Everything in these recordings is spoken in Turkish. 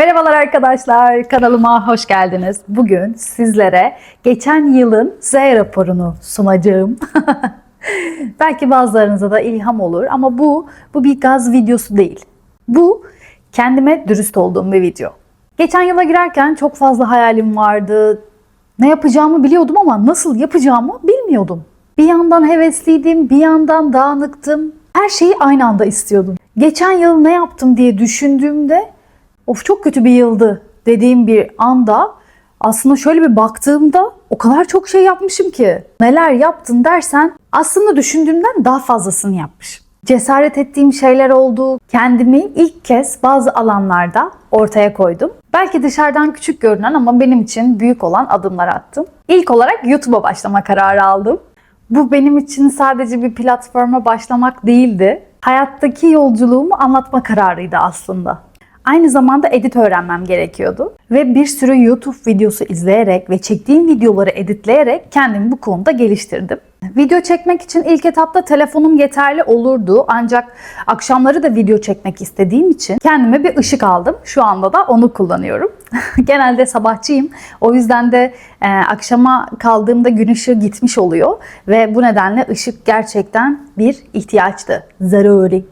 Merhabalar arkadaşlar, kanalıma hoş geldiniz. Bugün sizlere geçen yılın Z raporunu sunacağım. Belki bazılarınıza da ilham olur ama bu bu bir gaz videosu değil. Bu kendime dürüst olduğum bir video. Geçen yıla girerken çok fazla hayalim vardı. Ne yapacağımı biliyordum ama nasıl yapacağımı bilmiyordum. Bir yandan hevesliydim, bir yandan dağınıktım. Her şeyi aynı anda istiyordum. Geçen yıl ne yaptım diye düşündüğümde of çok kötü bir yıldı dediğim bir anda aslında şöyle bir baktığımda o kadar çok şey yapmışım ki. Neler yaptın dersen aslında düşündüğümden daha fazlasını yapmışım. Cesaret ettiğim şeyler oldu. Kendimi ilk kez bazı alanlarda ortaya koydum. Belki dışarıdan küçük görünen ama benim için büyük olan adımlar attım. İlk olarak YouTube'a başlama kararı aldım. Bu benim için sadece bir platforma başlamak değildi. Hayattaki yolculuğumu anlatma kararıydı aslında. Aynı zamanda edit öğrenmem gerekiyordu. Ve bir sürü YouTube videosu izleyerek ve çektiğim videoları editleyerek kendimi bu konuda geliştirdim. Video çekmek için ilk etapta telefonum yeterli olurdu ancak akşamları da video çekmek istediğim için kendime bir ışık aldım. Şu anda da onu kullanıyorum. Genelde sabahçıyım. O yüzden de e, akşama kaldığımda gün ışığı gitmiş oluyor ve bu nedenle ışık gerçekten bir ihtiyaçtı. Zaruri.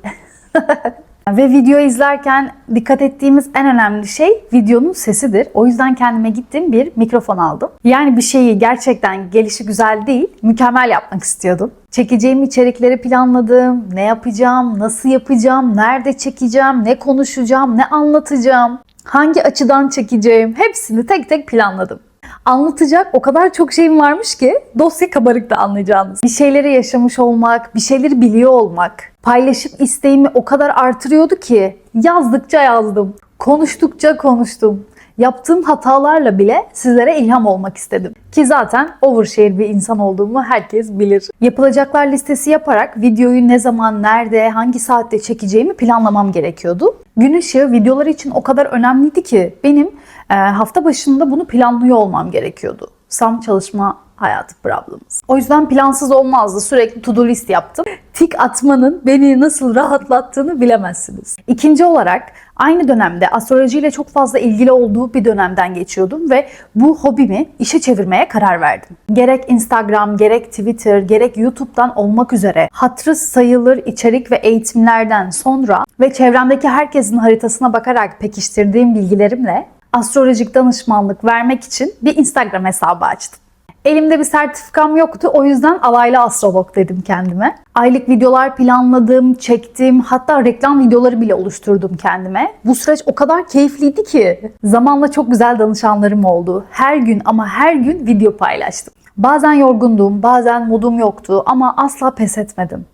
Ve video izlerken dikkat ettiğimiz en önemli şey videonun sesidir. O yüzden kendime gittim bir mikrofon aldım. Yani bir şeyi gerçekten gelişi güzel değil, mükemmel yapmak istiyordum. Çekeceğim içerikleri planladım. Ne yapacağım, nasıl yapacağım, nerede çekeceğim, ne konuşacağım, ne anlatacağım, hangi açıdan çekeceğim hepsini tek tek planladım. Anlatacak o kadar çok şeyim varmış ki dosya kabarıkta anlayacağınız. Bir şeyleri yaşamış olmak, bir şeyleri biliyor olmak, paylaşım isteğimi o kadar artırıyordu ki yazdıkça yazdım, konuştukça konuştum. Yaptığım hatalarla bile sizlere ilham olmak istedim. Ki zaten overshare bir insan olduğumu herkes bilir. Yapılacaklar listesi yaparak videoyu ne zaman, nerede, hangi saatte çekeceğimi planlamam gerekiyordu. Gün ışığı videolar için o kadar önemliydi ki benim hafta başında bunu planlıyor olmam gerekiyordu. Sam çalışma hayatı problemimiz. O yüzden plansız olmazdı. Sürekli to do list yaptım. Tik atmanın beni nasıl rahatlattığını bilemezsiniz. İkinci olarak aynı dönemde astrolojiyle çok fazla ilgili olduğu bir dönemden geçiyordum ve bu hobimi işe çevirmeye karar verdim. Gerek Instagram, gerek Twitter, gerek YouTube'dan olmak üzere hatırı sayılır içerik ve eğitimlerden sonra ve çevremdeki herkesin haritasına bakarak pekiştirdiğim bilgilerimle astrolojik danışmanlık vermek için bir Instagram hesabı açtım. Elimde bir sertifikam yoktu. O yüzden alaylı astrolog dedim kendime. Aylık videolar planladım, çektim. Hatta reklam videoları bile oluşturdum kendime. Bu süreç o kadar keyifliydi ki. Zamanla çok güzel danışanlarım oldu. Her gün ama her gün video paylaştım. Bazen yorgundum, bazen modum yoktu ama asla pes etmedim.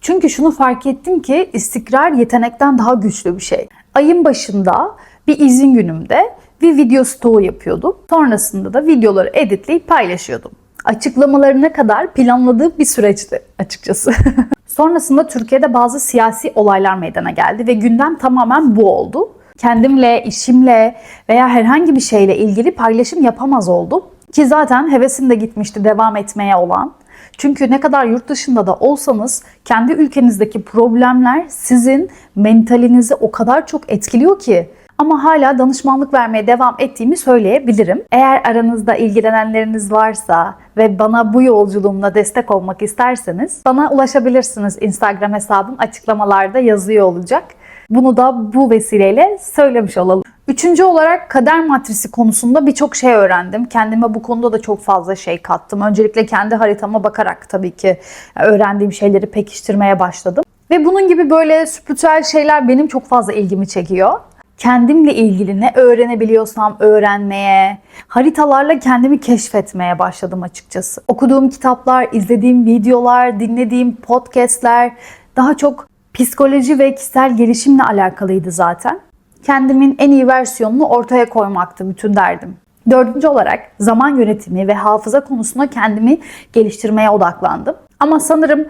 Çünkü şunu fark ettim ki istikrar yetenekten daha güçlü bir şey. Ayın başında bir izin günümde bir video stoğu yapıyordum. Sonrasında da videoları editleyip paylaşıyordum. Açıklamalarına kadar planladığım bir süreçti açıkçası. Sonrasında Türkiye'de bazı siyasi olaylar meydana geldi ve gündem tamamen bu oldu. Kendimle, işimle veya herhangi bir şeyle ilgili paylaşım yapamaz oldum. Ki zaten hevesim de gitmişti devam etmeye olan. Çünkü ne kadar yurt dışında da olsanız kendi ülkenizdeki problemler sizin mentalinizi o kadar çok etkiliyor ki ama hala danışmanlık vermeye devam ettiğimi söyleyebilirim. Eğer aranızda ilgilenenleriniz varsa ve bana bu yolculuğumda destek olmak isterseniz bana ulaşabilirsiniz. Instagram hesabım açıklamalarda yazıyor olacak. Bunu da bu vesileyle söylemiş olalım. Üçüncü olarak kader matrisi konusunda birçok şey öğrendim. Kendime bu konuda da çok fazla şey kattım. Öncelikle kendi haritama bakarak tabii ki öğrendiğim şeyleri pekiştirmeye başladım. Ve bunun gibi böyle spiritüel şeyler benim çok fazla ilgimi çekiyor kendimle ilgili ne öğrenebiliyorsam öğrenmeye, haritalarla kendimi keşfetmeye başladım açıkçası. Okuduğum kitaplar, izlediğim videolar, dinlediğim podcastler daha çok psikoloji ve kişisel gelişimle alakalıydı zaten. Kendimin en iyi versiyonunu ortaya koymaktı bütün derdim. Dördüncü olarak zaman yönetimi ve hafıza konusunda kendimi geliştirmeye odaklandım. Ama sanırım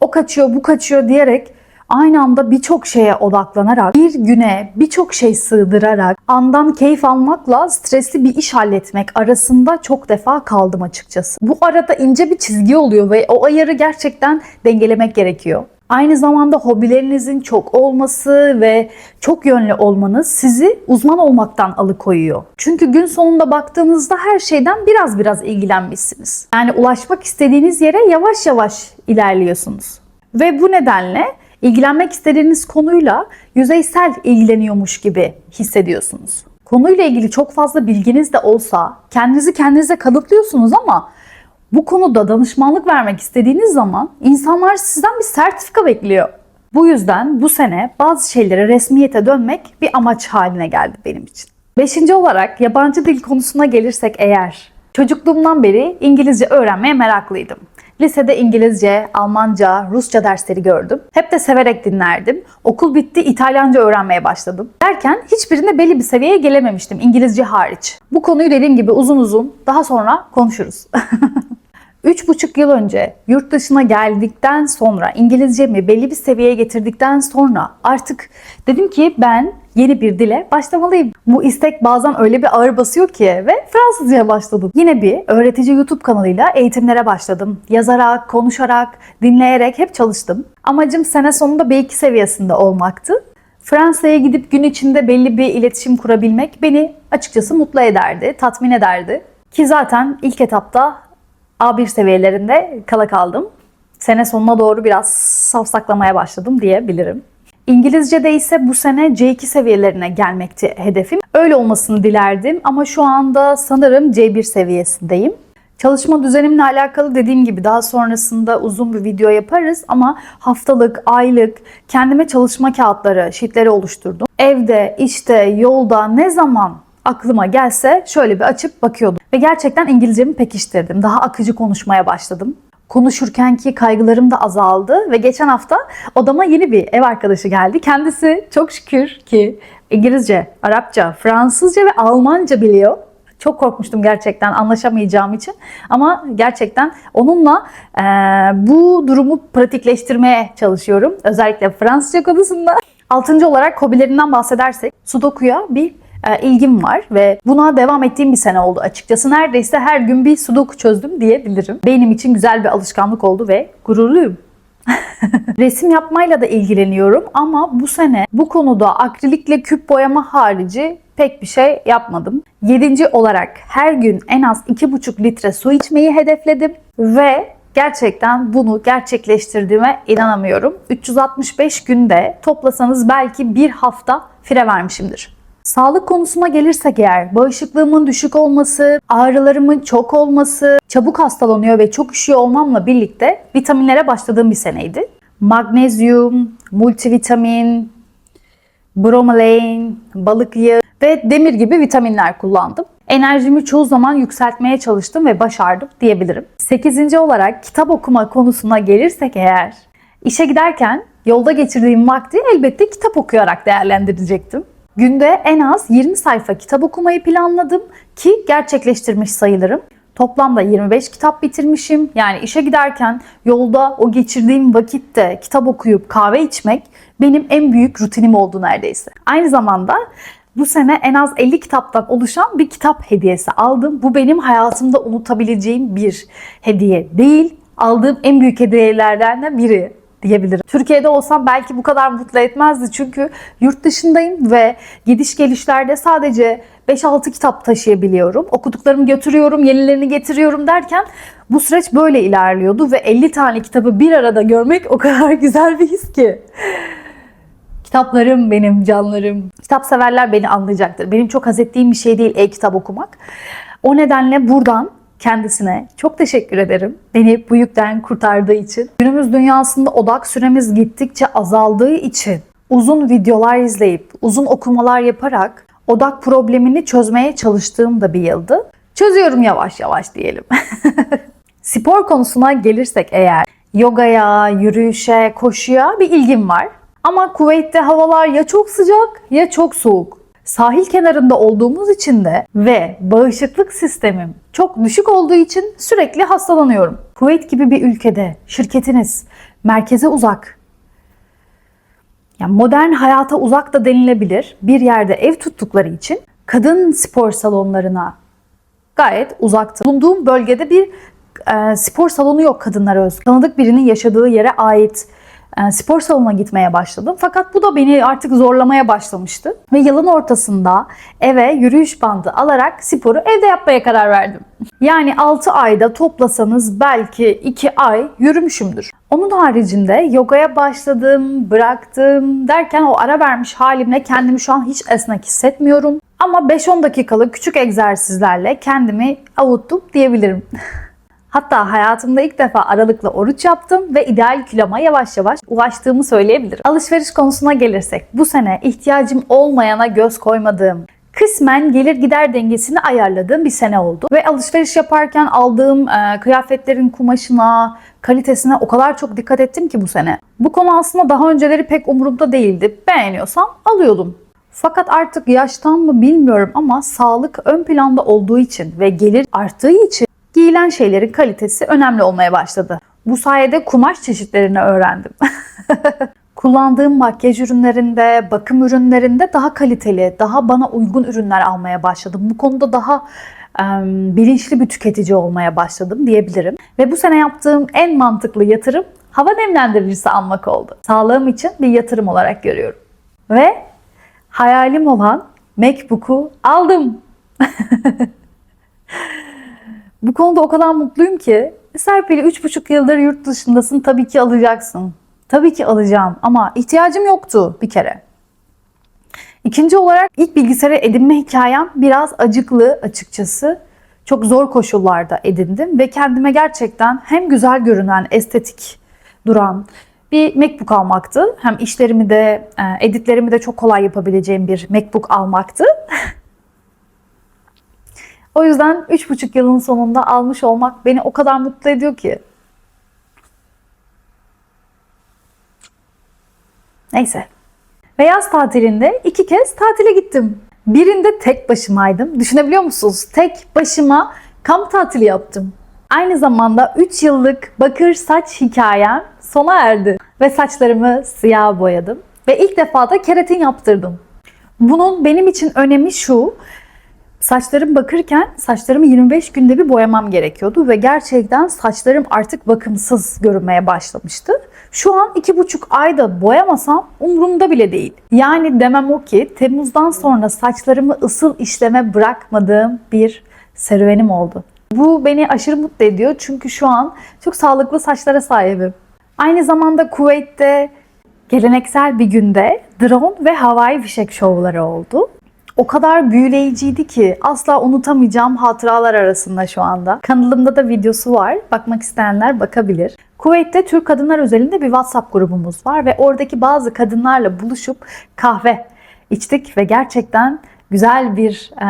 o kaçıyor, bu kaçıyor diyerek aynı anda birçok şeye odaklanarak, bir güne birçok şey sığdırarak, andan keyif almakla stresli bir iş halletmek arasında çok defa kaldım açıkçası. Bu arada ince bir çizgi oluyor ve o ayarı gerçekten dengelemek gerekiyor. Aynı zamanda hobilerinizin çok olması ve çok yönlü olmanız sizi uzman olmaktan alıkoyuyor. Çünkü gün sonunda baktığınızda her şeyden biraz biraz ilgilenmişsiniz. Yani ulaşmak istediğiniz yere yavaş yavaş ilerliyorsunuz. Ve bu nedenle ilgilenmek istediğiniz konuyla yüzeysel ilgileniyormuş gibi hissediyorsunuz. Konuyla ilgili çok fazla bilginiz de olsa kendinizi kendinize kanıtlıyorsunuz ama bu konuda danışmanlık vermek istediğiniz zaman insanlar sizden bir sertifika bekliyor. Bu yüzden bu sene bazı şeylere resmiyete dönmek bir amaç haline geldi benim için. Beşinci olarak yabancı dil konusuna gelirsek eğer, çocukluğumdan beri İngilizce öğrenmeye meraklıydım. Lisede İngilizce, Almanca, Rusça dersleri gördüm. Hep de severek dinlerdim. Okul bitti, İtalyanca öğrenmeye başladım. Derken hiçbirinde belli bir seviyeye gelememiştim İngilizce hariç. Bu konuyu dediğim gibi uzun uzun daha sonra konuşuruz. Üç buçuk yıl önce yurt dışına geldikten sonra İngilizcemi belli bir seviyeye getirdikten sonra artık dedim ki ben yeni bir dile başlamalıyım. Bu istek bazen öyle bir ağır basıyor ki ve Fransızca'ya başladım. Yine bir öğretici YouTube kanalıyla eğitimlere başladım. Yazarak, konuşarak, dinleyerek hep çalıştım. Amacım sene sonunda B2 seviyesinde olmaktı. Fransa'ya gidip gün içinde belli bir iletişim kurabilmek beni açıkçası mutlu ederdi, tatmin ederdi. Ki zaten ilk etapta A1 seviyelerinde kala kaldım. Sene sonuna doğru biraz safsaklamaya başladım diyebilirim. İngilizce'de ise bu sene C2 seviyelerine gelmekti hedefim. Öyle olmasını dilerdim ama şu anda sanırım C1 seviyesindeyim. Çalışma düzenimle alakalı dediğim gibi daha sonrasında uzun bir video yaparız ama haftalık, aylık kendime çalışma kağıtları, sheetleri oluşturdum. Evde, işte, yolda ne zaman aklıma gelse şöyle bir açıp bakıyordum. Ve gerçekten İngilizcemi pekiştirdim. Daha akıcı konuşmaya başladım. Konuşurkenki kaygılarım da azaldı ve geçen hafta odama yeni bir ev arkadaşı geldi. Kendisi çok şükür ki İngilizce, Arapça, Fransızca ve Almanca biliyor. Çok korkmuştum gerçekten anlaşamayacağım için. Ama gerçekten onunla e, bu durumu pratikleştirmeye çalışıyorum. Özellikle Fransızca konusunda. Altıncı olarak hobilerinden bahsedersek Sudoku'ya bir ilgim var ve buna devam ettiğim bir sene oldu açıkçası. Neredeyse her gün bir sudoku çözdüm diyebilirim. Benim için güzel bir alışkanlık oldu ve gururluyum. Resim yapmayla da ilgileniyorum ama bu sene bu konuda akrilikle küp boyama harici pek bir şey yapmadım. Yedinci olarak her gün en az 2,5 litre su içmeyi hedefledim ve gerçekten bunu gerçekleştirdiğime inanamıyorum. 365 günde toplasanız belki bir hafta fire vermişimdir. Sağlık konusuna gelirsek eğer bağışıklığımın düşük olması, ağrılarımın çok olması, çabuk hastalanıyor ve çok üşüyor olmamla birlikte vitaminlere başladığım bir seneydi. Magnezyum, multivitamin, bromelain, balık yağı ve demir gibi vitaminler kullandım. Enerjimi çoğu zaman yükseltmeye çalıştım ve başardım diyebilirim. 8. olarak kitap okuma konusuna gelirsek eğer, işe giderken yolda geçirdiğim vakti elbette kitap okuyarak değerlendirecektim. Günde en az 20 sayfa kitap okumayı planladım ki gerçekleştirmiş sayılırım. Toplamda 25 kitap bitirmişim. Yani işe giderken yolda o geçirdiğim vakitte kitap okuyup kahve içmek benim en büyük rutinim oldu neredeyse. Aynı zamanda bu sene en az 50 kitaptan oluşan bir kitap hediyesi aldım. Bu benim hayatımda unutabileceğim bir hediye değil. Aldığım en büyük hediyelerden de biri diyebilirim. Türkiye'de olsam belki bu kadar mutlu etmezdi çünkü yurt dışındayım ve gidiş gelişlerde sadece 5-6 kitap taşıyabiliyorum. Okuduklarımı götürüyorum, yenilerini getiriyorum derken bu süreç böyle ilerliyordu ve 50 tane kitabı bir arada görmek o kadar güzel bir his ki. Kitaplarım benim canlarım. Kitap severler beni anlayacaktır. Benim çok haz ettiğim bir şey değil e-kitap okumak. O nedenle buradan kendisine çok teşekkür ederim. Beni bu yükten kurtardığı için. Günümüz dünyasında odak süremiz gittikçe azaldığı için uzun videolar izleyip, uzun okumalar yaparak odak problemini çözmeye çalıştığım da bir yıldı. Çözüyorum yavaş yavaş diyelim. Spor konusuna gelirsek eğer yogaya, yürüyüşe, koşuya bir ilgim var. Ama Kuveyt'te havalar ya çok sıcak ya çok soğuk. Sahil kenarında olduğumuz için de ve bağışıklık sistemim çok düşük olduğu için sürekli hastalanıyorum. Kuveyt gibi bir ülkede şirketiniz merkeze uzak, yani modern hayata uzak da denilebilir bir yerde ev tuttukları için kadın spor salonlarına gayet uzaktı. Bulunduğum bölgede bir e, spor salonu yok kadınlara özgü. Tanıdık birinin yaşadığı yere ait spor salonuna gitmeye başladım. Fakat bu da beni artık zorlamaya başlamıştı. Ve yılın ortasında eve yürüyüş bandı alarak sporu evde yapmaya karar verdim. Yani 6 ayda toplasanız belki 2 ay yürümüşümdür. Onun haricinde yogaya başladım, bıraktım derken o ara vermiş halimle kendimi şu an hiç esnek hissetmiyorum. Ama 5-10 dakikalık küçük egzersizlerle kendimi avuttum diyebilirim. Hatta hayatımda ilk defa aralıklı oruç yaptım ve ideal kiloma yavaş yavaş ulaştığımı söyleyebilirim. Alışveriş konusuna gelirsek bu sene ihtiyacım olmayana göz koymadığım, kısmen gelir gider dengesini ayarladığım bir sene oldu. Ve alışveriş yaparken aldığım e, kıyafetlerin kumaşına, kalitesine o kadar çok dikkat ettim ki bu sene. Bu konu aslında daha önceleri pek umurumda değildi. Beğeniyorsam alıyordum. Fakat artık yaştan mı bilmiyorum ama sağlık ön planda olduğu için ve gelir arttığı için giyilen şeylerin kalitesi önemli olmaya başladı. Bu sayede kumaş çeşitlerini öğrendim. Kullandığım makyaj ürünlerinde, bakım ürünlerinde daha kaliteli, daha bana uygun ürünler almaya başladım. Bu konuda daha bilinçli bir tüketici olmaya başladım diyebilirim. Ve bu sene yaptığım en mantıklı yatırım hava nemlendiricisi almak oldu. Sağlığım için bir yatırım olarak görüyorum. Ve hayalim olan MacBook'u aldım. Bu konuda o kadar mutluyum ki Serpil 3,5 yıldır yurt dışındasın tabii ki alacaksın. Tabii ki alacağım ama ihtiyacım yoktu bir kere. İkinci olarak ilk bilgisayarı edinme hikayem biraz acıklı açıkçası. Çok zor koşullarda edindim ve kendime gerçekten hem güzel görünen, estetik duran bir MacBook almaktı. Hem işlerimi de, e, editlerimi de çok kolay yapabileceğim bir MacBook almaktı. O yüzden 3,5 yılın sonunda almış olmak beni o kadar mutlu ediyor ki. Neyse. Ve yaz tatilinde iki kez tatile gittim. Birinde tek başımaydım. Düşünebiliyor musunuz? Tek başıma kamp tatili yaptım. Aynı zamanda 3 yıllık bakır saç hikayem sona erdi. Ve saçlarımı siyah boyadım. Ve ilk defa da keratin yaptırdım. Bunun benim için önemi şu. Saçlarım bakırken saçlarımı 25 günde bir boyamam gerekiyordu ve gerçekten saçlarım artık bakımsız görünmeye başlamıştı. Şu an 2,5 ayda boyamasam umurumda bile değil. Yani demem o ki Temmuz'dan sonra saçlarımı ısıl işleme bırakmadığım bir serüvenim oldu. Bu beni aşırı mutlu ediyor çünkü şu an çok sağlıklı saçlara sahibim. Aynı zamanda Kuveyt'te geleneksel bir günde drone ve havai fişek şovları oldu o kadar büyüleyiciydi ki asla unutamayacağım hatıralar arasında şu anda. Kanalımda da videosu var. Bakmak isteyenler bakabilir. Kuveyt'te Türk kadınlar özelinde bir WhatsApp grubumuz var ve oradaki bazı kadınlarla buluşup kahve içtik ve gerçekten güzel bir e,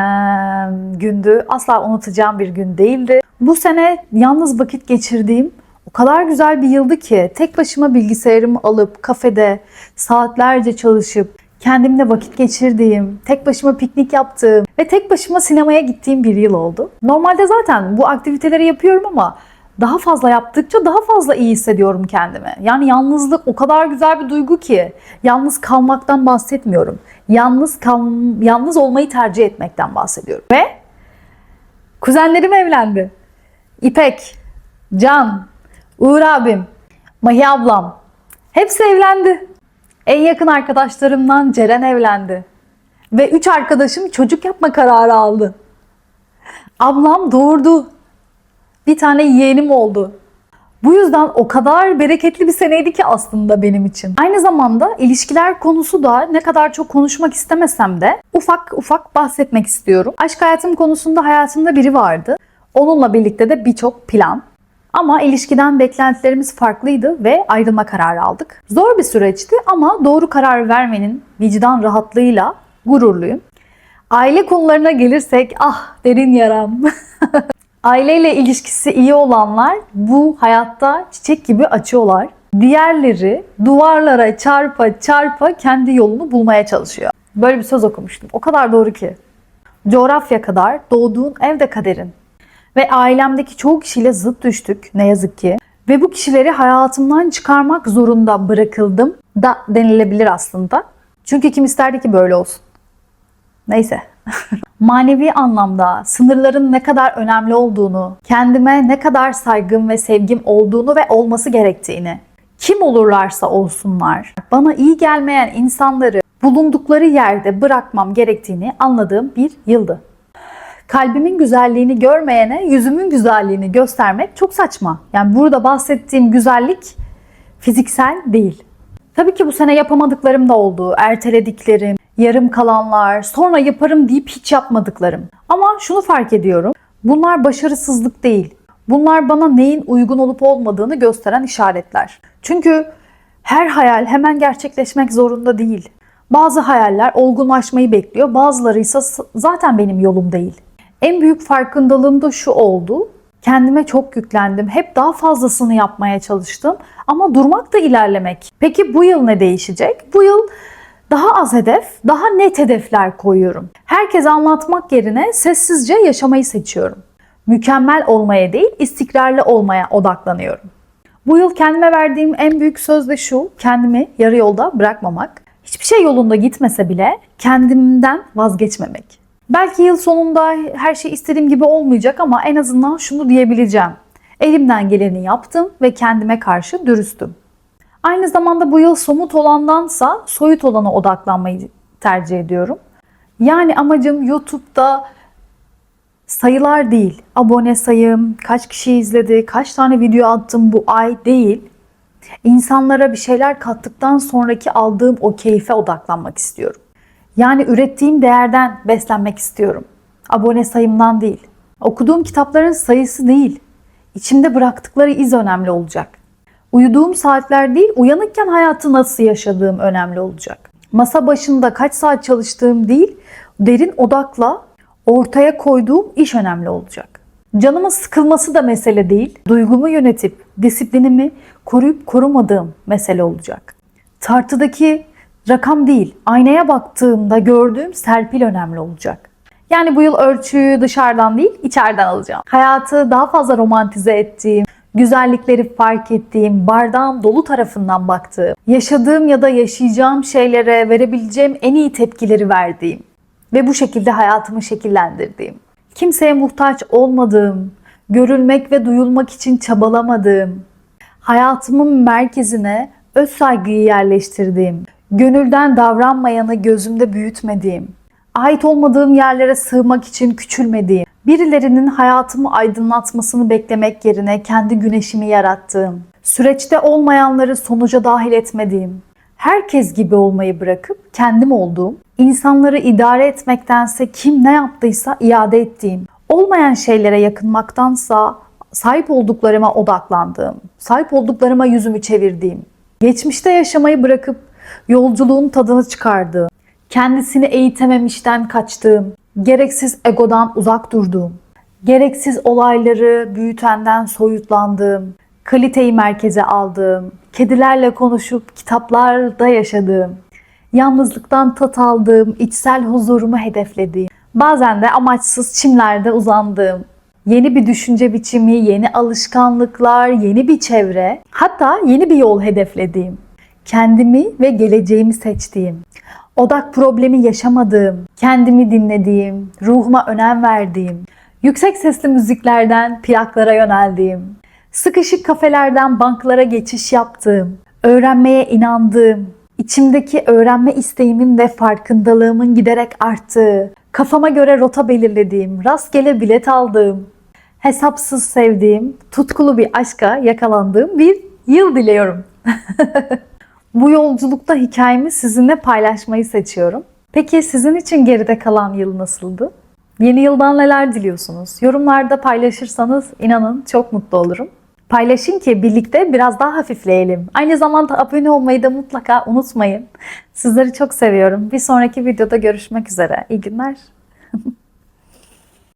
gündü. Asla unutacağım bir gün değildi. Bu sene yalnız vakit geçirdiğim o kadar güzel bir yıldı ki tek başıma bilgisayarımı alıp kafede saatlerce çalışıp kendimle vakit geçirdiğim, tek başıma piknik yaptığım ve tek başıma sinemaya gittiğim bir yıl oldu. Normalde zaten bu aktiviteleri yapıyorum ama daha fazla yaptıkça daha fazla iyi hissediyorum kendimi. Yani yalnızlık o kadar güzel bir duygu ki yalnız kalmaktan bahsetmiyorum. Yalnız kal yalnız olmayı tercih etmekten bahsediyorum. Ve kuzenlerim evlendi. İpek, Can, Uğur abim, Mahi ablam hepsi evlendi. En yakın arkadaşlarımdan Ceren evlendi. Ve üç arkadaşım çocuk yapma kararı aldı. Ablam doğurdu. Bir tane yeğenim oldu. Bu yüzden o kadar bereketli bir seneydi ki aslında benim için. Aynı zamanda ilişkiler konusu da ne kadar çok konuşmak istemesem de ufak ufak bahsetmek istiyorum. Aşk hayatım konusunda hayatımda biri vardı. Onunla birlikte de birçok plan, ama ilişkiden beklentilerimiz farklıydı ve ayrılma kararı aldık. Zor bir süreçti ama doğru karar vermenin vicdan rahatlığıyla gururluyum. Aile konularına gelirsek ah derin yaram. Aileyle ilişkisi iyi olanlar bu hayatta çiçek gibi açıyorlar. Diğerleri duvarlara çarpa çarpa kendi yolunu bulmaya çalışıyor. Böyle bir söz okumuştum. O kadar doğru ki. Coğrafya kadar doğduğun evde kaderin. Ve ailemdeki çoğu kişiyle zıt düştük ne yazık ki. Ve bu kişileri hayatımdan çıkarmak zorunda bırakıldım da denilebilir aslında. Çünkü kim isterdi ki böyle olsun? Neyse. Manevi anlamda sınırların ne kadar önemli olduğunu, kendime ne kadar saygım ve sevgim olduğunu ve olması gerektiğini, kim olurlarsa olsunlar bana iyi gelmeyen insanları bulundukları yerde bırakmam gerektiğini anladığım bir yıldı. Kalbimin güzelliğini görmeyene yüzümün güzelliğini göstermek çok saçma. Yani burada bahsettiğim güzellik fiziksel değil. Tabii ki bu sene yapamadıklarım da oldu. Ertelediklerim, yarım kalanlar, sonra yaparım deyip hiç yapmadıklarım. Ama şunu fark ediyorum. Bunlar başarısızlık değil. Bunlar bana neyin uygun olup olmadığını gösteren işaretler. Çünkü her hayal hemen gerçekleşmek zorunda değil. Bazı hayaller olgunlaşmayı bekliyor, bazıları ise zaten benim yolum değil. En büyük farkındalığım da şu oldu. Kendime çok yüklendim. Hep daha fazlasını yapmaya çalıştım. Ama durmak da ilerlemek. Peki bu yıl ne değişecek? Bu yıl daha az hedef, daha net hedefler koyuyorum. Herkese anlatmak yerine sessizce yaşamayı seçiyorum. Mükemmel olmaya değil, istikrarlı olmaya odaklanıyorum. Bu yıl kendime verdiğim en büyük söz de şu, kendimi yarı yolda bırakmamak. Hiçbir şey yolunda gitmese bile kendimden vazgeçmemek. Belki yıl sonunda her şey istediğim gibi olmayacak ama en azından şunu diyebileceğim. Elimden geleni yaptım ve kendime karşı dürüstüm. Aynı zamanda bu yıl somut olandansa soyut olana odaklanmayı tercih ediyorum. Yani amacım YouTube'da sayılar değil, abone sayım, kaç kişi izledi, kaç tane video attım bu ay değil. İnsanlara bir şeyler kattıktan sonraki aldığım o keyfe odaklanmak istiyorum. Yani ürettiğim değerden beslenmek istiyorum. Abone sayımdan değil. Okuduğum kitapların sayısı değil. İçimde bıraktıkları iz önemli olacak. Uyuduğum saatler değil, uyanıkken hayatı nasıl yaşadığım önemli olacak. Masa başında kaç saat çalıştığım değil, derin odakla ortaya koyduğum iş önemli olacak. Canımın sıkılması da mesele değil, duygumu yönetip disiplinimi koruyup korumadığım mesele olacak. Tartıdaki rakam değil, aynaya baktığımda gördüğüm serpil önemli olacak. Yani bu yıl ölçüyü dışarıdan değil, içeriden alacağım. Hayatı daha fazla romantize ettiğim, güzellikleri fark ettiğim, bardağın dolu tarafından baktığım, yaşadığım ya da yaşayacağım şeylere verebileceğim en iyi tepkileri verdiğim ve bu şekilde hayatımı şekillendirdiğim, kimseye muhtaç olmadığım, görülmek ve duyulmak için çabalamadığım, hayatımın merkezine öz saygıyı yerleştirdiğim, gönülden davranmayanı gözümde büyütmediğim, ait olmadığım yerlere sığmak için küçülmediğim, birilerinin hayatımı aydınlatmasını beklemek yerine kendi güneşimi yarattığım, süreçte olmayanları sonuca dahil etmediğim, herkes gibi olmayı bırakıp kendim olduğum, insanları idare etmektense kim ne yaptıysa iade ettiğim, olmayan şeylere yakınmaktansa sahip olduklarıma odaklandığım, sahip olduklarıma yüzümü çevirdiğim, geçmişte yaşamayı bırakıp yolculuğun tadını çıkardığım, kendisini eğitememişten kaçtığım, gereksiz egodan uzak durduğum, gereksiz olayları büyütenden soyutlandığım, kaliteyi merkeze aldığım, kedilerle konuşup kitaplarda yaşadığım, yalnızlıktan tat aldığım, içsel huzurumu hedeflediğim, bazen de amaçsız çimlerde uzandığım, yeni bir düşünce biçimi, yeni alışkanlıklar, yeni bir çevre, hatta yeni bir yol hedeflediğim, kendimi ve geleceğimi seçtiğim, odak problemi yaşamadığım, kendimi dinlediğim, ruhuma önem verdiğim, yüksek sesli müziklerden plaklara yöneldiğim, sıkışık kafelerden banklara geçiş yaptığım, öğrenmeye inandığım, içimdeki öğrenme isteğimin ve farkındalığımın giderek arttığı, kafama göre rota belirlediğim, rastgele bilet aldığım, hesapsız sevdiğim, tutkulu bir aşka yakalandığım bir yıl diliyorum. Bu yolculukta hikayemi sizinle paylaşmayı seçiyorum. Peki sizin için geride kalan yıl nasıldı? Yeni yıldan neler diliyorsunuz? Yorumlarda paylaşırsanız inanın çok mutlu olurum. Paylaşın ki birlikte biraz daha hafifleyelim. Aynı zamanda abone olmayı da mutlaka unutmayın. Sizleri çok seviyorum. Bir sonraki videoda görüşmek üzere. İyi günler.